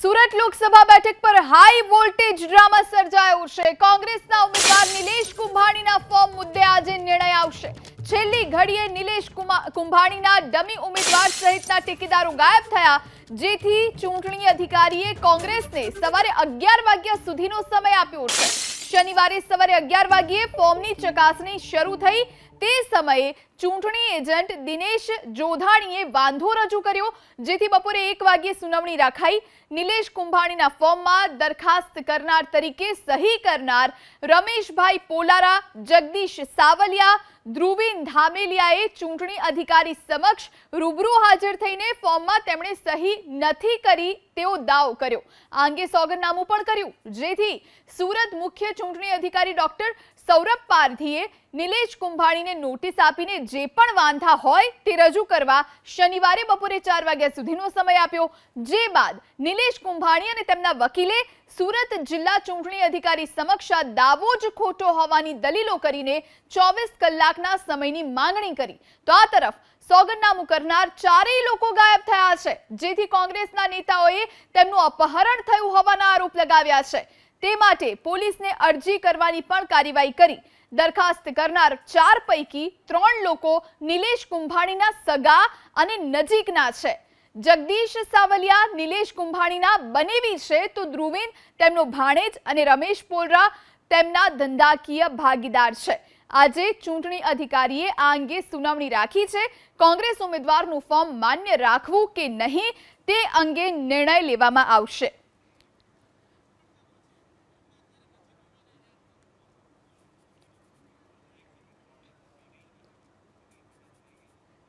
સુરત લોકસભા બેઠક પર high voltage drama સર્જાયો છે. કોંગ્રેસના ઉમેદવાર નિલેશ કુંભાણીના ફોર્મ મુદ્દે આજે નિર્ણય આવશે. છેલ્લી ઘડીએ નિલેશ કુંભાણીના ડમી ઉમેદવાર સહિતના ટેકેદારો ગાયબ થયા, જેથી ચૂંટણી અધિકારીએ કોંગ્રેસને સવારે અગિયાર વાગ્યા સુધીનો સમય આપ્યો છે. શનિવારે સવારે અગિયાર વાગ્યે ફોર્મની ચકાસણી શરૂ થઈ. તે સમયે ચૂંટણી એજન્ટ દિનેશ જોધાણીએ વાંધો રજૂ કર્યો, જેથી બપોરે એક વાગ્યે સુનાવણી રાખાઈ. નિલેશ કુંભાણીના ફોર્મમાં દરખાસ્ત કરનાર તરીકે સહી કરનાર રમેશભાઈ પોલારા, જગદીશ સાવલિયા, ધ્રુવીન ધામેલિયાએ ચૂંટણી અધિકારી સમક્ષ રૂબરૂ હાજર થઈને ફોર્મમાં તેમણે સહી નથી કરી તેવો દાવો કર્યો. આ અંગે સોગંદનામું પણ કર્યું. જેથી સુરત મુખ્ય ચૂંટણી અધિકારી ડોક્ટર સૌરભ પારધીએ નિલેશ કુંભાણીને નોટિસ આપીને જે પણ વાંધા હોય તે રજૂ કરવા શનિવારે બપોરે ચાર વાગ્યા સુધીનો સમય આપ્યો. જે બાદ નિલેશ કુંભાણી અને તેમના વકીલે સુરત જિલ્લા ચૂંટણી અધિકારી સમક્ષ દાવો જ ખોટો હોવાની દલીલો કરીને ચોવીસ કલાકના સમયની માંગણી કરી. તો આ તરફ સોગંદનામું કરનાર ચારેય લોકો ગાયબ થયા છે. જેથી કોંગ્રેસના નેતાઓએ તેમનું અપહરણ થયું હોવાના આરોપ લગાવ્યા છે. તે માટે પોલીસને અરજી કરવાની પણ કાર્યવાહી કરી. દરખાસ્ત કરનાર ચાર પૈકી ત્રણ લોકો નિલેશ કુંભાણીના સગા અને નજીકના છે. જગદીશ સાવલિયા નિલેશ કુંભાણીના બનેવી છે તો ધ્રુવીન તેમનો ભાણેજ અને રમેશ પોલરા તેમના ધંધાકીય ભાગીદાર છે. આજે ચૂંટણી અધિકારીએ આ અંગે સુનાવણી રાખી છે. કોંગ્રેસ ઉમેદવારનું ફોર્મ માન્ય રાખવું કે નહીં તે અંગે નિર્ણય લેવામાં આવશે.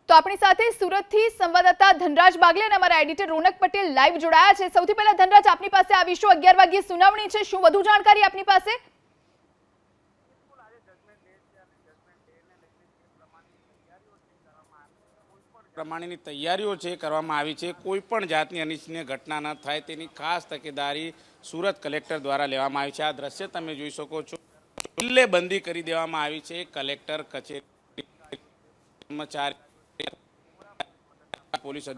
તો આપણી સાથે સુરતથી સંવાદદાતા ધનરાજ બાગલે અને અમારા એડિટર રોનક પટેલ લાઈવ જોડાયા છે. સૌથી પહેલા ધનરાજ, આપની પાસે આવીશું અગિયાર વાગ્યે સુનાવણી છે? શું વધુ જાણકારી આપની પાસે? પ્રમાણેની તૈયારીઓ છે, કરવામાં આવી છે. કોઈ પણ જાતની અનિચ્છનીય ઘટના ન થાય તેની ખાસ તકેદારી સુરત કલેક્ટર દ્વારા લેવામાં આવી છે. આ દ્રશ્ય તમે જોઈ શકો છો. બંધી કરી દેવામાં આવી છે. કલેક્ટર, કચેરી કર્મચારી પોલીસ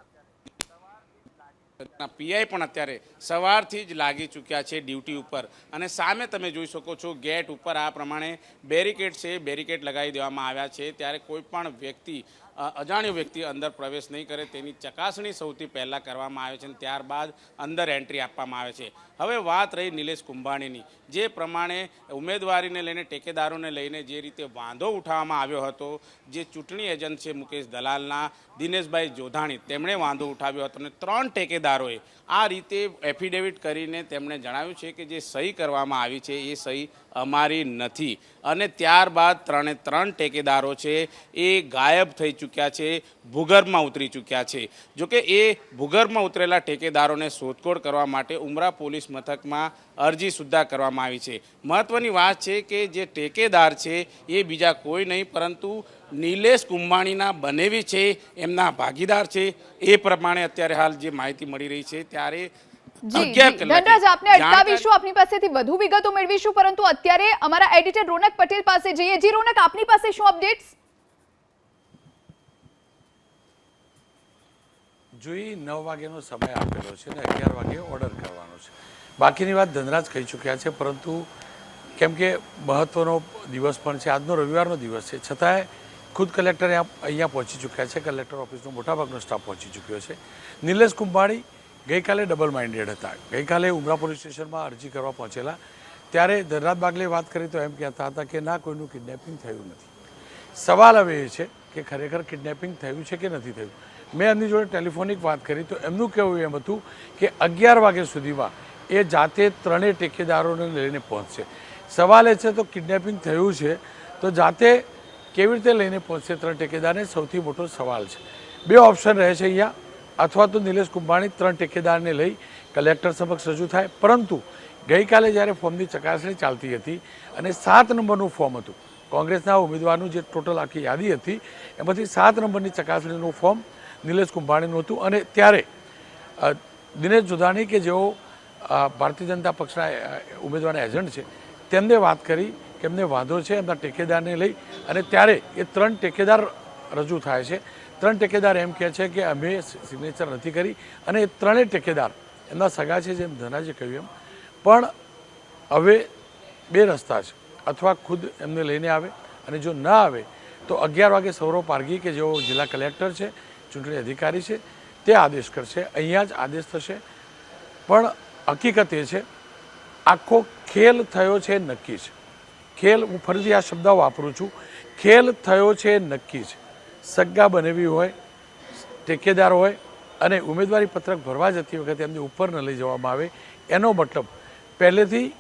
પીઆઈ પણ અત્યારે સવારથી જ લાગી ચૂક્યા છે ડ્યુટી ઉપર. અને સામે તમે જોઈ શકો છો ગેટ ઉપર આ પ્રમાણે બેરિકેડ છે, બેરિકેડ લગાવી દેવામાં આવ્યા છે. ત્યારે કોઈ પણ વ્યક્તિ અજાણ્યો વ્યક્તિ અંદર પ્રવેશ નહીં કરે, તેની ચકાસણી સૌથી પહેલાં કરવામાં આવે છે અને ત્યારબાદ અંદર એન્ટ્રી આપવામાં આવે છે. હવે વાત રહી નિલેશ કુંભાણીની. જે પ્રમાણે ઉમેદવારીને લઈને, ટેકેદારોને લઈને જે રીતે વાંધો ઉઠાવવામાં આવ્યો હતો, જે ચૂંટણી એજન્ટ છે મુકેશ દલાલના, દિનેશભાઈ જોધાણી, તેમણે વાંધો ઉઠાવ્યો હતો અને ત્રણ ટેકેદારોએ આ રીતે એફિડેવિટ કરીને તેમણે જણાવ્યું છે કે જે સહી કરવામાં આવી છે, એ સહી અમારી નથી. અને ત્યારબાદ ત્રણે ત્રણ ટેકેદારો છે, એ ગાયબ થઈ ચૂક્યા છે ભૂગર્ભમાં ઉતરી ચૂક્યા છે. જોકે એ ભૂગર્ભમાં ઉતરેલા ટેકેદારોને શોધખોળ કરવા માટે ઉમરા પોલીસ મથકમાં અરજી સુદ્ધા કરવામાં આવી છે. મહત્વની વાત છે કે જે ટેકેદાર છે એ બીજા કોઈ નહીં પરંતુ નિલેશ કુંભાણીના બનેવી છે એમના ભાગીદાર છે. એ પ્રમાણે અત્યારે હાલ જે માહિતી મળી રહી છે ત્યારે ધનરાજ આપને અટકાવીશું આપની પાસેથી વધુ વિગતો મેળવીશું પરંતુ અત્યારે અમારા એડિટર રોનક પટેલ પાસે જઈએ. જી રોનક આપની પાસે શું અપડેટ્સ? જોઈ નવ વાગ્યાનો સમય આપેલો છે અને અગિયાર વાગે ઓર્ડર કરવાનો છે. બાકીની વાત ધનરાજ કહી ચૂક્યા છે, પરંતુ કેમ કે મહત્ત્વનો દિવસ પણ છે, આજનો રવિવારનો દિવસ છે. છતાંય ખુદ કલેક્ટર અહીંયા પહોંચી ચૂક્યા છે કલેક્ટર ઓફિસનો મોટાભાગનો સ્ટાફ પહોંચી ચૂક્યો છે. નિલેશ કુંભાણી ગઈકાલે ડબલ માઇન્ડેડ હતા. ગઈકાલે ઉમરા પોલીસ સ્ટેશનમાં અરજી કરવા પહોંચેલા. ત્યારે ધનરાજ બાગલે વાત કરી તો એમ કહેતા હતા કે ના, કોઈનું કિડનેપિંગ થયું નથી. સવાલ હવે એ છે કે ખરેખર કિડનેપિંગ થયું છે કે નથી થયું? મેં એમની જોડે ટેલિફોનિક વાત કરી તો એમનું કહેવું એમ હતું કે અગિયાર વાગ્યા સુધીમાં એ જાતે ત્રણેય ટેકેદારોને લઈને પહોંચશે. સવાલ એ છે તો કિડનેપિંગ થયું છે તો જાતે કેવી રીતે લઈને પહોંચશે ત્રણ ટેકેદારને? સૌથી મોટો સવાલ છે. બે ઓપ્શન રહે છે અહીંયા. અથવા તો નિલેશ કુંભાણી ત્રણ ટેકેદારને લઈ કલેક્ટર સમક્ષ રજૂ થાય. પરંતુ ગઈકાલે જ્યારે ફોર્મની ચકાસણી ચાલતી હતી અને સાત નંબરનું ફોર્મ હતું, કોંગ્રેસના ઉમેદવારનું જે ટોટલ આખી યાદી હતી, એમાંથી સાત નંબરની ચકાસણીનું ફોર્મ નિલેશ કુંભાણીનું હતું. અને ત્યારે દિનેશ જોધાણી કે જેઓ ભારતીય જનતા પક્ષના ઉમેદવારના એજન્ટ છે, તેમને વાત કરી કે એમને વાંધો છે, એમના ટેકેદારને લઈ. અને ત્યારે એ ત્રણ ટેકેદાર રજૂ થાય છે. ત્રણ ટેકેદાર એમ કહે છે કે અમે સિગ્નેચર નથી કરી. અને એ ત્રણેય ટેકેદાર એમના સગા છે જેમ ધનાજી કહ્યું એમ. પણ હવે બે રસ્તા છે. અથવા ખુદ એમને લઈને આવે અને જો ન આવે, તો અગિયાર વાગે સૌરવ પારગી કે જેઓ જિલ્લા કલેક્ટર છે ચૂંટણી અધિકારી છે, તે આદેશ કરશે. અહીંયા જ આદેશ થશે. પણ હકીકત એ છે, આખો ખેલ થયો છે નક્કી છે ખેલ, હું ફરીથી આ શબ્દ વાપરું છું. ખેલ થયો છે નક્કી છે સગ્ગા બનેવી હોય, ટેકેદાર હોય અને ઉમેદવારી પત્રક ભરવા જતી વખતે એમને ઉપર ન લઈ જવામાં આવે, એનો મતલબ પહેલેથી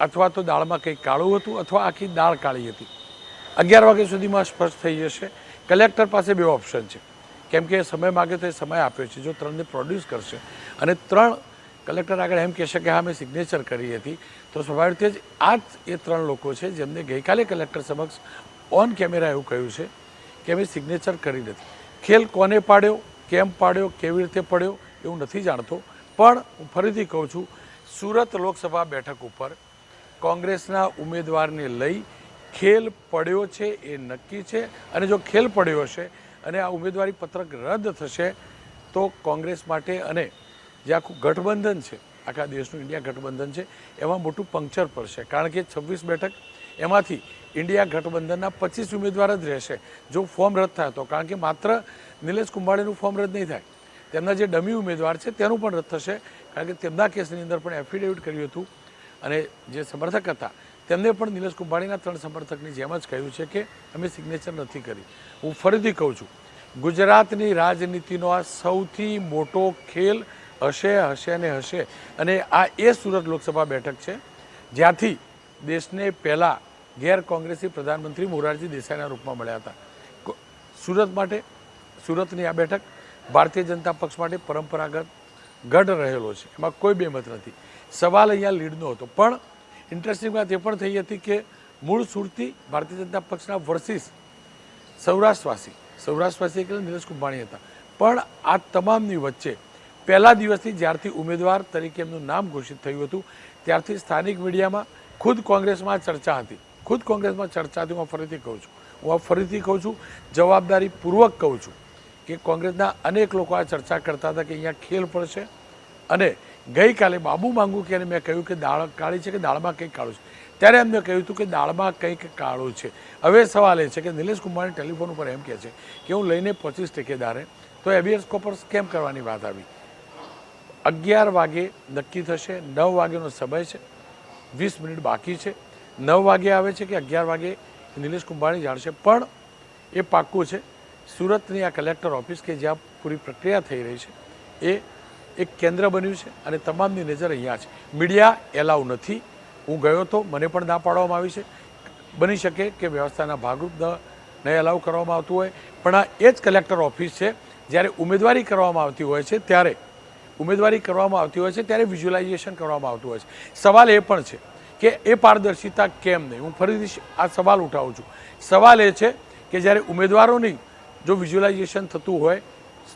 અથવા તો દાળમાં કંઈક કાળું હતું અથવા આખી દાળ કાળી હતી. અગિયાર વાગ્યા સુધીમાં સ્પષ્ટ થઈ જશે. કલેક્ટર પાસે બે ઓપ્શન છે. કેમ કે સમય માગે તો સમય આપ્યો છે, જો ત્રણને પ્રોડ્યુસ કરશે. અને ત્રણ કલેક્ટર આગળ એમ કહેશે કે, હા મેં સિગ્નેચર કરી હતી. તો સ્વાભાવિક રીતે જ આ જ એ ત્રણ લોકો છે જેમને ગઈકાલે કલેક્ટર સમક્ષ ઓન કેમેરા એવું કહ્યું છે કે મેં સિગ્નેચર કરી નથી. ખેલ કોને પાડ્યો, કેમ પાડ્યો, કેવી રીતે પડ્યો, એવું નથી જાણતો. પણ હું ફરીથી કહું છું, સુરત લોકસભા બેઠક ઉપર કોંગ્રેસના ઉમેદવારને લઈ ખેલ પડ્યો છે એ નક્કી છે. અને જો ખેલ પડ્યો હશે અને આ ઉમેદવારી પત્રક રદ થશે તો કોંગ્રેસ માટે અને જે આખું ગઠબંધન છે, આખા દેશનું ઇન્ડિયા ગઠબંધન છે, એમાં મોટું પંક્ચર પડશે. કારણ કે છવ્વીસ બેઠક, એમાંથી ઇન્ડિયા ગઠબંધનના પચીસ ઉમેદવાર જ રહેશે જો ફોર્મ રદ થાય તો. કારણ કે માત્ર નિલેશ કુંભાણીનું ફોર્મ રદ નહીં થાય. તેમના જે ડમી ઉમેદવાર છે તેનું પણ રદ થશે. કારણ કે તેમના કેસની અંદર પણ એફિડેવિટ કર્યું હતું અને જે સમર્થક હતા તેમને પણ નિલેશ કુંભાણીના ત્રણ સમર્થકની જેમ જ કહ્યું છે કે અમે સિગ્નેચર નથી કરી. હું ફરીથી કહું છું, ગુજરાતની રાજનીતિનો આ સૌથી મોટો ખેલ હશે હશે ને હશે અને આ એ સુરત લોકસભા બેઠક છે, જ્યાંથી દેશને પહેલાં ગેર કોંગ્રેસી પ્રધાનમંત્રી મોરારજી દેસાઈના રૂપમાં મળ્યા હતા. સુરત માટે, સુરતની આ બેઠક ભારતીય જનતા પક્ષ માટે પરંપરાગત ગઢ રહેલો છે. એમાં કોઈ બેમત નથી. સવાલ અહીંયા લીડનો હતો. પણ ઇન્ટરેસ્ટિંગ વાત એ પણ થઈ હતી કે મૂળ સુરતી ભારતીય જનતા પક્ષના વર્સિસ સૌરાષ્ટ્રવાસી. સૌરાષ્ટ્રવાસી એટલે નિલેશ કુંભાણી હતા. પણ આ તમામની વચ્ચે પહેલા દિવસથી જ્યારથી ઉમેદવાર તરીકે એમનું નામ ઘોષિત થયું હતું, ત્યારથી સ્થાનિક મીડિયામાં ખુદ કોંગ્રેસમાં ચર્ચા હતી. ખુદ કોંગ્રેસમાં ચર્ચા હતી, હું ફરીથી કહું છું. હું ફરીથી કહું છું, જવાબદારીપૂર્વક કહું છું કે કોંગ્રેસના અનેક લોકો આ ચર્ચા કરતા હતા કે અહીંયા ખેલ પડશે અને ગઈકાલે બાબુ માંગુ કે મેં કહ્યું કે દાળ કાળી છે કે દાળમાં કંઈક કાળું છે? ત્યારે એમને કહ્યું હતું કે દાળમાં કંઈક કાળું છે. હવે સવાલ એ છે કે નિલેશ કુમારની ટેલિફોન ઉપર એમ કહે છે કે હું લઈને પચીસ ટેકેદારે તો એબીએસ કોપર કેમ કરવાની વાત આવી? અગિયાર વાગે નક્કી થશે, નવ વાગ્યાનો સમય છે, વીસ મિનિટ બાકી છે. નવ વાગે આવે છે કે અગિયાર વાગે નિલેશ કુંભાણી જાણશે પણ એ પાક્કું છે, સુરતની આ કલેક્ટર ઓફિસ કે જ્યાં પૂરી પ્રક્રિયા થઈ રહી છે, એ એક કેન્દ્ર બન્યું છે અને તમામની નજર અહીંયા છે. મીડિયા એલાઉ નથી. હું ગયો તો મને પણ ના પાડવામાં આવી છે. બની શકે કે વ્યવસ્થાના ભાગરૂપ ન એલાઉ કરવામાં આવતું હોય. પણ આ એ જ કલેક્ટર ઓફિસ છે, જ્યારે ઉમેદવારી કરવામાં આવતી હોય છે, ત્યારે ઉમેદવારી કરવામાં આવતી હોય છે, ત્યારે વિઝ્યુલાઇઝેશન કરવામાં આવતું હોય છે. સવાલ એ પણ છે કે એ પારદર્શિતા કેમ નહીં? હું ફરીથી આ સવાલ ઉઠાવું છું. સવાલ એ છે કે જ્યારે ઉમેદવારોની જો વિઝ્યુલાઇઝેશન થતું હોય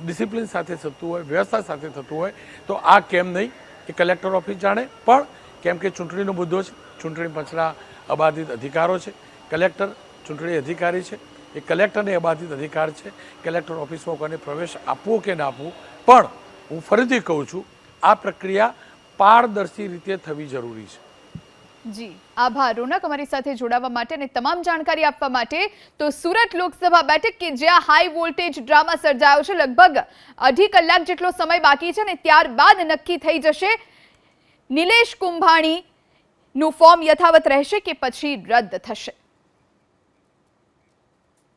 ડિસિપ્લિન સાથે થતું હોય, વ્યવસ્થા સાથે થતું હોય, તો આ કેમ નહીં? એ કલેક્ટર ઓફિસ જાણે. પણ કેમ કે ચૂંટણીનો મુદ્દો છે, ચૂંટણી પંચના અબાધિત અધિકારો છે. કલેક્ટર ચૂંટણી અધિકારી છે. એ કલેક્ટરને અબાધિત અધિકાર છે. કલેક્ટર ઓફિસમાં કોને પ્રવેશ આપવો કે ના આપવો. પણ હું ફરીથી કહું છું, આ પ્રક્રિયા પારદર્શી રીતે થવી જરૂરી છે. જી, આભાર. રોનક અમારી સાથે જોડાવા માટે અને તમામ જાણકારી આપવા માટે તો સુરત લોકસભા બેઠક કે જ્યાં હાઈ વોલ્ટેજ ડ્રામા સર્જાયો છે, લગભગ અઢી કલાક જેટલો સમય બાકી છે અને ત્યારબાદ નક્કી થઈ જશે. નિલેશ કુંભાણીનું ફોર્મ યથાવત રહેશે કે પછી રદ થશે?